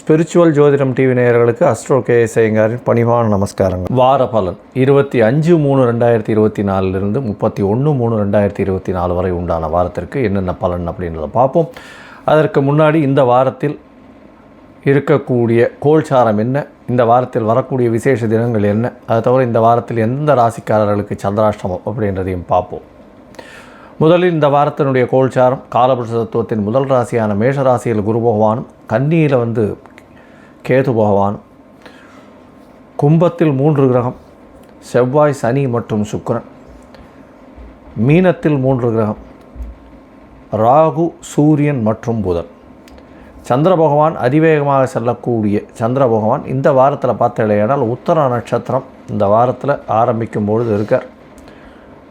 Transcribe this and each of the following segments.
Spiritual ஜோதிடம் TV நேயர்களுக்கு astro K ஐயங்காரின் பணிவான நமஸ்காரங்கள். வார பலன். இருபத்தி அஞ்சு மூணு ரெண்டாயிரத்தி இருபத்தி நாலுலேருந்து முப்பத்தி ஒன்று மூணு ரெண்டாயிரத்தி இருபத்தி நாலு வரை உண்டான வாரத்திற்கு என்னென்ன பலன் அப்படின்றத பார்ப்போம். அதற்கு முன்னாடி இந்த வாரத்தில் இருக்கக்கூடிய கோல்சாரம் என்ன? இந்த வாரத்தில் வரக்கூடிய விசேஷ தினங்கள் என்ன? அதை தவிர இந்த வாரத்தில் எந்த ராசிக்காரர்களுக்கு சந்திராஷ்டமம் அப்படின்றதையும் பார்ப்போம். முதலில் இந்த வாரத்தினுடைய கோல்சாரம் காலபுருஷ தத்துவத்தின் முதல் ராசியான மேஷ ராசியில் குரு பகவானும் கன்னியில் வந்து கேது பகவானும் கும்பத்தில் மூன்று கிரகம் செவ்வாய் சனி மற்றும் சுக்கிரன். மீனத்தில் மூன்று கிரகம் ராகு சூரியன் மற்றும் புதன். சந்திர பகவான் அதிவேகமாக செல்லக்கூடிய சந்திர பகவான் இந்த வாரத்தில் பார்த்தீங்கன்னா உத்தர நட்சத்திரம் இந்த வாரத்தில் ஆரம்பிக்கும் பொழுது இருக்கார்.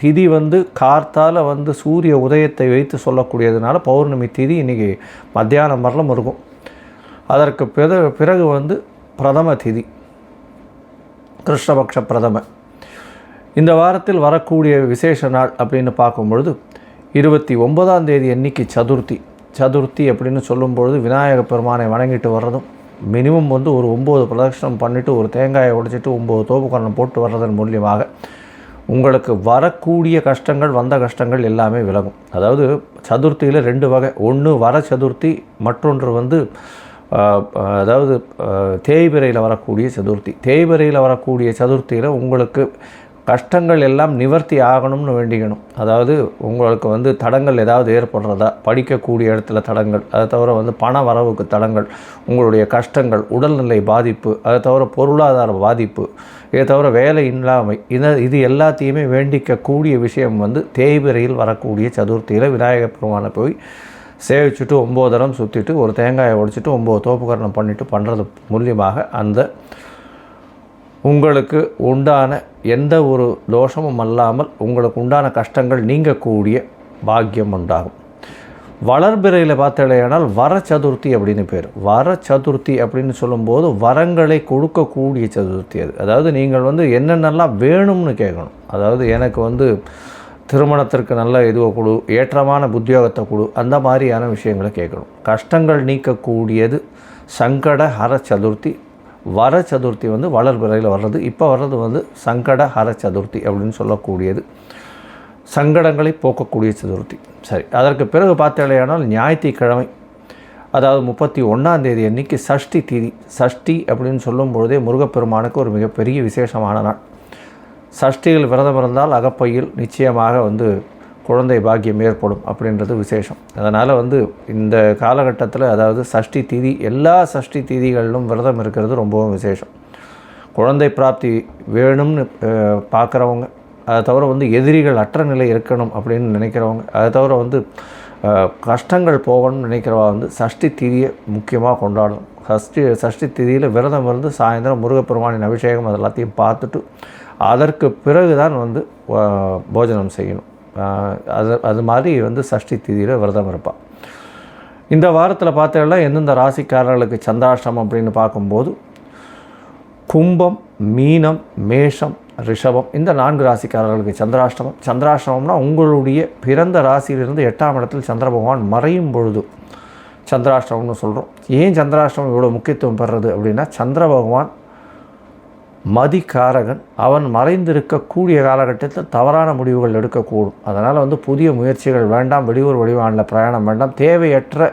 திதி வந்து கார்த்தால் வந்து சூரிய உதயத்தை வைத்து சொல்லக்கூடியதுனால பௌர்ணமி திதி இன்றைக்கி மத்தியானம் வரலும் இருக்கும். அதற்கு பிற பிறகு வந்து பிரதம திதி கிருஷ்ணபக்ஷ பிரதம. இந்த வாரத்தில் வரக்கூடிய விசேஷ நாள் அப்படின்னு பார்க்கும்பொழுது இருபத்தி ஒன்பதாம் தேதி அன்னைக்கு சதுர்த்தி. சதுர்த்தி அப்படின்னு சொல்லும்பொழுது விநாயக பெருமானை வணங்கிட்டு வர்றதும் மினிமம் வந்து ஒரு ஒம்பது பிரதட்சணம் பண்ணிவிட்டு ஒரு தேங்காயை உடைச்சிட்டு ஒம்பது தோப்புக்கரணம் போட்டு வர்றதன் மூலியமாக உங்களுக்கு வரக்கூடிய கஷ்டங்கள் வந்த கஷ்டங்கள் எல்லாமே விலகும். அதாவது சதுர்த்தியில் ரெண்டு வகை. ஒன்று வர சதுர்த்தி மற்றொன்று வந்து அதாவது தேய்பிரையில் வரக்கூடிய சதுர்த்தி. தேய்பிரையில் வரக்கூடிய சதுர்த்தியில் உங்களுக்கு கஷ்டங்கள் எல்லாம் நிவர்த்தி ஆகணும்னு வேண்டிக்கணும். அதாவது உங்களுக்கு வந்து தடங்கள் ஏதாவது ஏற்படுறதா? படிக்கக்கூடிய இடத்துல தடங்கள் அதை தவிர வந்து பண வரவுக்கு தடங்கள் உங்களுடைய கஷ்டங்கள் உடல்நிலை பாதிப்பு அதை தவிர பொருளாதார பாதிப்பு இதை தவிர வேலை இல்லாமை இதை இது எல்லாத்தையுமே வேண்டிக்கக்கூடிய விஷயம் வந்து தேய்பிரையில் வரக்கூடிய சதுர்த்தியில் விநாயகர் பெருமானை போய் சேவிச்சுட்டு ஒம்பது தரம் சுற்றிட்டு ஒரு தேங்காயை உடைச்சிட்டு ஒம்பது தோப்புக்கரணம் பண்ணிவிட்டு பண்ணுறது மூலியமாக அந்த உங்களுக்கு உண்டான எந்த ஒரு தோஷமும் அல்லாமல் உங்களுக்கு உண்டான கஷ்டங்கள் நீங்கக்கூடிய பாக்கியம் உண்டாகும். வளர்பிறையில் பார்த்தடையானால் வர சதுர்த்தி அப்படின்னு பேர். வர சதுர்த்தி அப்படின்னு சொல்லும்போது வரங்களை கொடுக்கக்கூடிய சதுர்த்தி அது. அதாவது நீங்கள் வந்து என்னென்னலாம் வேணும்னு கேட்கணும். அதாவது எனக்கு வந்து திருமணத்திற்கு நல்ல இதுவை கொடு ஏற்றமான உத்தியோகத்தை கொடு அந்த மாதிரியான விஷயங்களை கேட்கணும். கஷ்டங்கள் நீக்கக்கூடியது சங்கட ஹர சதுர்த்தி வர சதுர்த்தி வந்து வளர்பிறையில் வர்றது இப்போ வர்றது வந்து சங்கட ஹர சதுர்த்தி அப்படின்னு சொல்லக்கூடியது. சங்கடங்களை போக்கக்கூடிய சதுர்த்தி. சரி அதற்கு பிறகு பார்த்தேலையானால் ஞாயிற்றுக்கிழமை அதாவது முப்பத்தி ஒன்றாம் தேதி அன்னைக்கு சஷ்டி திதி. சஷ்டி அப்படின்னு சொல்லும் பொழுதே முருகப்பெருமானுக்கு ஒரு மிகப்பெரிய விசேஷமான நாள். சஷ்டியில் விரதம் இருந்தால் அகப்பையில் நிச்சயமாக வந்து குழந்தை பாக்கியம் ஏற்படும் அப்படின்றது விசேஷம். அதனால் வந்து இந்த காலகட்டத்தில் அதாவது சஷ்டி திதி எல்லா சஷ்டி திதிகளிலும் விரதம் இருக்கிறது ரொம்பவும் விசேஷம். குழந்தை பிராப்தி வேணும்னு பார்க்குறவங்க அதை தவிர வந்து எதிரிகள் அற்ற நிலை இருக்கணும் அப்படின்னு நினைக்கிறவங்க அதை தவிர வந்து கஷ்டங்கள் போகணும்னு நினைக்கிறவா வந்து சஷ்டி திதியை முக்கியமாக கொண்டாடணும். சஷ்டி சஷ்டி திதியில் விரதம் இருந்து சாயந்தரம் முருகப்பெருமானின் அபிஷேகம் அது எல்லாத்தையும் பார்த்துட்டு அதற்கு பிறகு தான் வந்து போஜனம் செய்யணும். அது அது மாதிரி வந்து சஷ்டி திதியில் விரதம் இருப்பாள் இந்த வாரத்தில் பார்த்தீங்கன்னா எந்தெந்த ராசிக்காரர்களுக்கு சந்திராஷ்டிரம் அப்படின்னு பார்க்கும்போது கும்பம் மீனம் மேஷம் ரிஷபம் இந்த நான்கு ராசிக்காரர்களுக்கு சந்திராஷ்டமம். சந்திராஷ்டமம்னா உங்களுடைய பிறந்த ராசியிலிருந்து எட்டாம் இடத்தில் சந்திர பகவான் மறையும் பொழுது சந்திராஷ்டமம்னு சொல்கிறோம் ஏன் சந்திராஷ்டமம் இவ்வளோ முக்கியத்துவம் பெறுறது அப்படின்னா சந்திர பகவான் மதிக்காரகன். அவன் மறைந்திருக்கக்கூடிய காலகட்டத்தில் தவறான முடிவுகள் எடுக்கக்கூடும். அதனால் வந்து புதிய முயற்சிகள் வேண்டாம் வெளியூர் வடிவானில் பிரயாணம் வேண்டாம். தேவையற்ற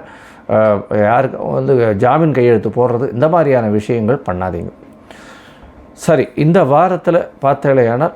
யாருக்கு வந்து ஜாமீன் கையெழுத்து போடுறது இந்த மாதிரியான விஷயங்கள் பண்ணாதீங்க. சரி இந்த வாரத்தில் பார்த்தேலையானால்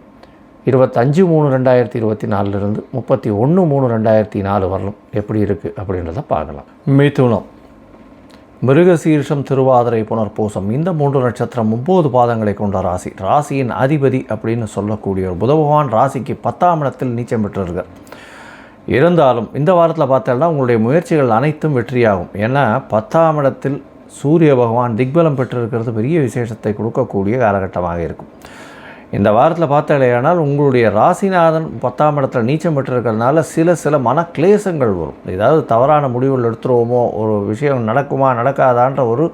இருபத்தஞ்சு மூணு ரெண்டாயிரத்தி இருபத்தி நாலுலேருந்து முப்பத்தி ஒன்று மூணு ரெண்டாயிரத்தி நாலு வரலும் எப்படி இருக்குது அப்படின்றத பார்க்கலாம். மிதுனம். மிருகசீர்ஷம் திருவாதிரை புனர்பூசம். இந்த மூன்று நட்சத்திரம் ஒம்பது பாதங்களை கொண்ட ராசி. ராசியின் அதிபதி அப்படின்னு சொல்லக்கூடிய ஒரு புத பகவான் ராசிக்கு பத்தாம் இடத்தில் நீச்சம் பெற்றிருக்கார். இருந்தாலும் இந்த வாரத்தில் பார்த்தோம்னா உங்களுடைய முயற்சிகள் அனைத்தும் வெற்றியாகும். ஏன்னா பத்தாம் இடத்தில் சூரிய பகவான் திக்பலம் பெற்றிருக்கிறது பெரிய விசேஷத்தை கொடுக்கக்கூடிய காலகட்டமாக இருக்கும். இந்த வாரத்தில் பார்த்தாலேயானால் உங்களுடைய ராசிநாதன் பத்தாம் இடத்துல நீச்சம் பெற்றிருக்கிறதுனால சில சில மன கிளேசங்கள் வரும். ஏதாவது தவறான முடிவுகள் எடுத்துருவோமோ ஒரு விஷயம் நடக்குமா நடக்காதான்ற ஒரு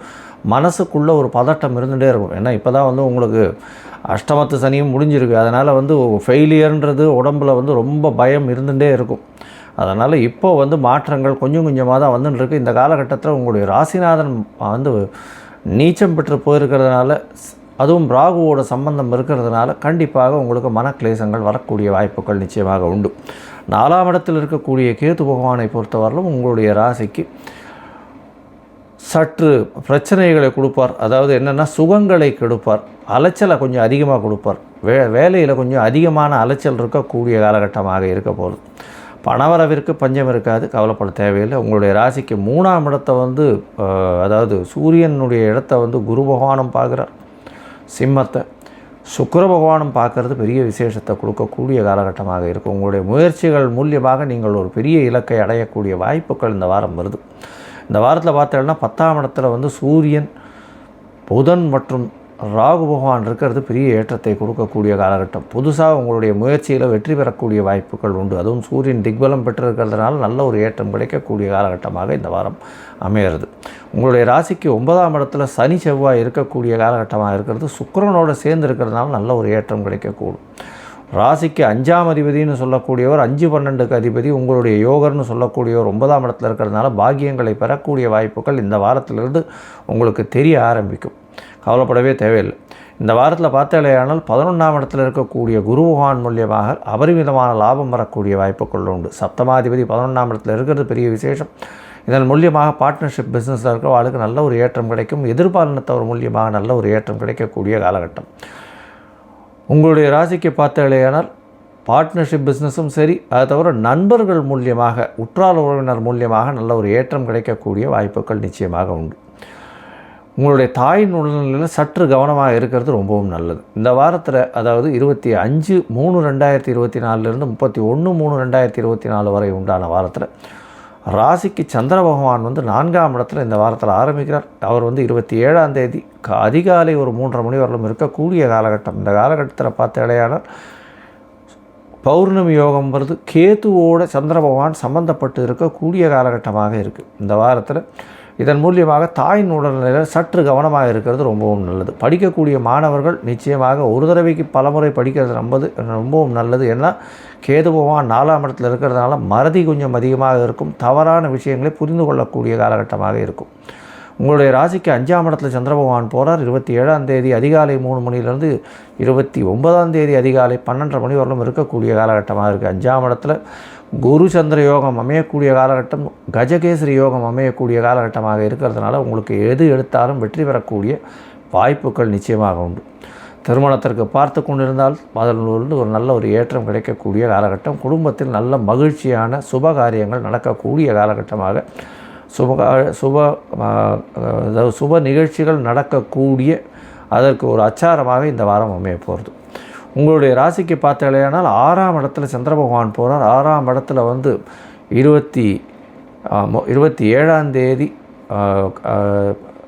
மனசுக்குள்ளே ஒரு பதட்டம் இருந்துகிட்டே இருக்கும். ஏன்னா இப்போ தான் வந்து உங்களுக்கு அஷ்டமத்து சனியும் முடிஞ்சிருக்கு. அதனால் வந்து ஃபெயிலியர்ன்றது உடம்புல வந்து ரொம்ப பயம் இருந்துகிட்டே இருக்கும். அதனால் இப்போ வந்து மாற்றங்கள் கொஞ்சம் கொஞ்சமாக தான் வந்துட்டுருக்கு. இந்த காலகட்டத்தில் உங்களுடைய ராசிநாதன் வந்து நீச்சம் பெற்று போயிருக்கிறதுனால அதுவும் ராகுவோட சம்பந்தம் இருக்கிறதுனால கண்டிப்பாக உங்களுக்கு மனக்லேசங்கள் வரக்கூடிய வாய்ப்புகள் நிச்சயமாக உண்டு. நாலாம் இடத்தில் இருக்கக்கூடிய கேது பகவானை பொறுத்தவரையிலும் உங்களுடைய ராசிக்கு சற்று பிரச்சனைகளை கொடுப்பார். அதாவது என்னென்னா சுகங்களை கெடுப்பார். அலைச்சலை கொஞ்சம் அதிகமாக கொடுப்பார். வே வேலையில் கொஞ்சம் அதிகமான அலைச்சல் இருக்கக்கூடிய காலகட்டமாக இருக்க போகுது. பணவரவிற்கு பஞ்சம் இருக்காது கவலைப்பட தேவையில்லை. உங்களுடைய ராசிக்கு மூணாம் இடத்தை வந்து அதாவது சூரியனுடைய இடத்த வந்து குரு பகவானும் பார்க்குறார். சிம்மத்தை. சுக்கிர பகவானும் பார்க்கறது பெரிய விசேஷத்தை கொடுக்கக்கூடிய காலகட்டமாக இருக்கும். உங்களுடைய முயற்சிகள் மூலியமாக நீங்கள் ஒரு பெரிய இலக்கை அடையக்கூடிய வாய்ப்புகள் இந்த வாரம் வருது. இந்த வாரத்தில் பார்த்தீங்கன்னா பத்தாம் இடத்துல வந்து சூரியன் புதன் மற்றும் ராகு பகவான் இருக்கிறது பெரிய ஏற்றத்தை கொடுக்கக்கூடிய காலகட்டம். புதுசாக உங்களுடைய முயற்சியில் வெற்றி பெறக்கூடிய வாய்ப்புகள் உண்டு. அதுவும் சூரியன் திக்பலம் பெற்றிருக்கிறதுனால நல்ல ஒரு ஏற்றம் கிடைக்கக்கூடிய காலகட்டமாக இந்த வாரம் அமையிறது உங்களுடைய ராசிக்கு ஒன்பதாம் இடத்துல சனி செவ்வாய் இருக்கக்கூடிய காலகட்டமாக இருக்கிறது. சுக்கரனோடு சேர்ந்து இருக்கிறதுனால நல்ல ஒரு ஏற்றம் கிடைக்கக்கூடும். ராசிக்கு அஞ்சாம் அதிபதினு சொல்லக்கூடியவர் அஞ்சு பன்னெண்டுக்கு அதிபதி உங்களுடைய யோகர்னு சொல்லக்கூடியவர் ஒன்பதாம் இடத்துல இருக்கிறதுனால பாகியங்களை பெறக்கூடிய வாய்ப்புகள் இந்த வாரத்திலிருந்து உங்களுக்கு தெரிய ஆரம்பிக்கும். கவலைப்படவே தேவையில்லை. இந்த வாரத்தில் பார்த்தாலேயானால் பதினொன்றாம் இடத்தில் இருக்கக்கூடிய குரு பகவான் மூலியமாக அபரிமிதமான லாபம் வரக்கூடிய வாய்ப்புகள் உண்டு. சப்தமாதிபதி பதினொன்றாம் இடத்துல இருக்கிறது பெரிய விசேஷம். இதன் மூலியமாக பார்ட்னர்ஷிப் பிஸ்னஸில் இருக்கிற நல்ல ஒரு ஏற்றம் கிடைக்கும். எதிர்பாலினத்தவர் மூலியமாக நல்ல ஒரு ஏற்றம் கிடைக்கக்கூடிய காலகட்டம். உங்களுடைய ராசிக்கு பார்த்தாலேயானால் பார்ட்னர்ஷிப் பிஸ்னஸும் சரி அதை தவிர நண்பர்கள் மூலியமாக உற்றார் உறவினர் மூலியமாக நல்ல ஒரு ஏற்றம் கிடைக்கக்கூடிய வாய்ப்புகள் நிச்சயமாக உண்டு. உங்களுடைய தாயின் உடல்நிலையில் சற்று கவனமாக இருக்கிறது ரொம்பவும் நல்லது. இந்த வாரத்தில் அதாவது இருபத்தி அஞ்சு மூணு ரெண்டாயிரத்தி இருபத்தி நாலுலேருந்து முப்பத்தி ஒன்று மூணு ரெண்டாயிரத்தி இருபத்தி நாலு வரை உண்டான வாரத்தில் ராசிக்கு சந்திர பகவான் வந்து நான்காம் இடத்துல இந்த வாரத்தில் ஆரம்பிக்கிறார். அவர் வந்து இருபத்தி ஏழாம் தேதி க- அதிகாலை ஒரு மூன்றரை மணி வரலும் இருக்கக்கூடிய காலகட்டம். இந்த காலகட்டத்தில் பார்த்த இடையாளர் பௌர்ணமி யோகம் வருது. கேதுவோட சந்திர பகவான் சம்மந்தப்பட்டு இருக்கக்கூடிய காலகட்டமாக இருக்குது இந்த வாரத்தில் இதன் மூலியமாக தாயின் உடல்நிலையில் சற்று கவனமாக இருக்கிறது ரொம்பவும் நல்லது. படிக்கக்கூடிய மாணவர்கள் நிச்சயமாக ஒரு தடவைக்கு பலமுறை படிக்கிறது ரொம்பது ரொம்பவும் நல்லது. ஏன்னா கேதுபவான் நாலாம் இடத்துல இருக்கிறதுனால மறதி கொஞ்சம் அதிகமாக இருக்கும். தவறான விஷயங்களை புரிந்து கொள்ளக்கூடிய காலகட்டமாக இருக்கும். உங்களுடைய ராசிக்கு அஞ்சாம் இடத்துல சந்திரபகவான் போகிறார் இருபத்தி ஏழாம் தேதி அதிகாலை மூணு மணிலேருந்து இருபத்தி ஒன்பதாம் தேதி அதிகாலை பன்னெண்டரை மணி வரலும் இருக்கக்கூடிய காலகட்டமாக இருக்குது அஞ்சாம் இடத்துல குரு சந்திர யோகம் அமையக்கூடிய காலகட்டம் கஜகேசரி யோகம் அமையக்கூடிய காலகட்டமாக இருக்கிறதுனால உங்களுக்கு எது எடுத்தாலும் வெற்றி பெறக்கூடிய வாய்ப்புகள் நிச்சயமாக உண்டு. திருமணத்திற்கு பார்த்து கொண்டிருந்தால் அதிலிருந்து ஒரு நல்ல ஒரு ஏற்றம் கிடைக்கக்கூடிய காலகட்டம். குடும்பத்தில் நல்ல மகிழ்ச்சியான சுப காரியங்கள் நடக்கக்கூடிய காலகட்டமாக சுப சுப அதாவது சுப நிகழ்ச்சிகள் நடக்கக்கூடிய அதற்கு ஒரு அச்சாரமாக இந்த வாரம் அமைய போகிறது. உங்களுடைய ராசிக்கு பார்த்தாலேயானால் ஆறாம் இடத்துல சந்திர பகவான் போகிறார் ஆறாம் இடத்துல வந்து இருபத்தி இருபத்தி ஏழாம் தேதி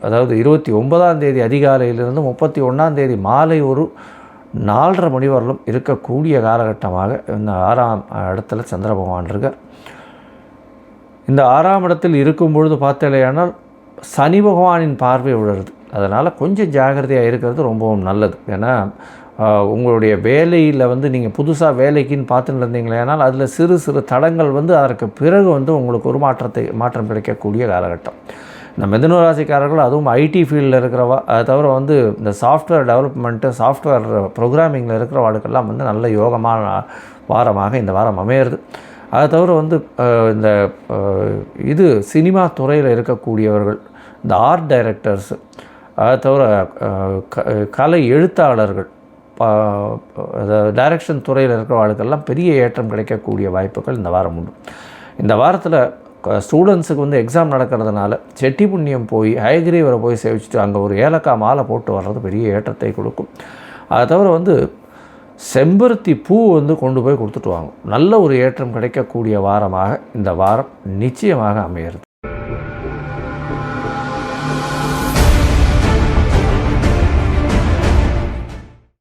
அதாவது இருபத்தி ஒன்பதாம் தேதி அதிகாலையிலிருந்து முப்பத்தி ஒன்றாம் தேதி மாலை ஒரு நாலரை மணி வரலும் இருக்கக்கூடிய காலகட்டமாக இந்த ஆறாம் இடத்துல சந்திர பகவான் இருக்கார். இந்த ஆறாம் இடத்தில் இருக்கும் பொழுது பார்த்தாலேயானால் சனி பகவானின் பார்வை விழுறது அதனால் கொஞ்சம் ஜாகிரதையாக இருக்கிறது ரொம்பவும் நல்லது. ஏன்னா உங்களுடைய வேலையில் வந்து நீங்கள் புதுசாக வேலைக்குன்னு பார்த்துட்டு இருந்தீங்களேனால் அதில் சிறு சிறு தடங்கள் வந்து அதற்கு பிறகு வந்து உங்களுக்கு ஒரு மாற்றத்தை மாற்றம் கிடைக்கக்கூடிய காலகட்டம். இந்த மிதுன ராசிக்காரர்கள் அதுவும் ஐடி ஃபீல்டில் இருக்கிறவா அதை தவிர வந்து இந்த சாஃப்ட்வேர் டெவலப்மெண்ட்டு சாஃப்ட்வேர் ப்ரோக்ராமிங்கில் இருக்கிறவாளுக்கெல்லாம் வந்து நல்ல யோகமான வாரமாக இந்த வாரம் அமையிறது. அதை தவிர வந்து இந்த இது சினிமா துறையில் இருக்கக்கூடியவர்கள் இந்த ஆர்ட் டைரக்டர்ஸு அதை தவிர க- கலை எழுத்தாளர்கள் டைரக்ஷன் துறையில் இருக்கிற ஆளுக்கெல்லாம் பெரிய ஏற்றம் கிடைக்கக்கூடிய வாய்ப்புகள் இந்த வாரம் உண்டு. இந்த வாரத்தில் ஸ்டூடெண்ட்ஸுக்கு வந்து எக்ஸாம் நடக்கிறதுனால செட்டி புண்ணியம் போய் ஹயகிரீவரை போய் சேவிச்சுட்டு அங்கே ஒரு ஏலக்காய் மாலை போட்டு வர்றது பெரிய ஏற்றத்தை கொடுக்கும். அதை தவிர வந்து செம்பருத்தி பூ வந்து கொண்டு போய் கொடுத்துட்டு வாங்க. நல்ல ஒரு ஏற்றம் கிடைக்கக்கூடிய வாரமாக இந்த வாரம் நிச்சயமாக அமையிறது.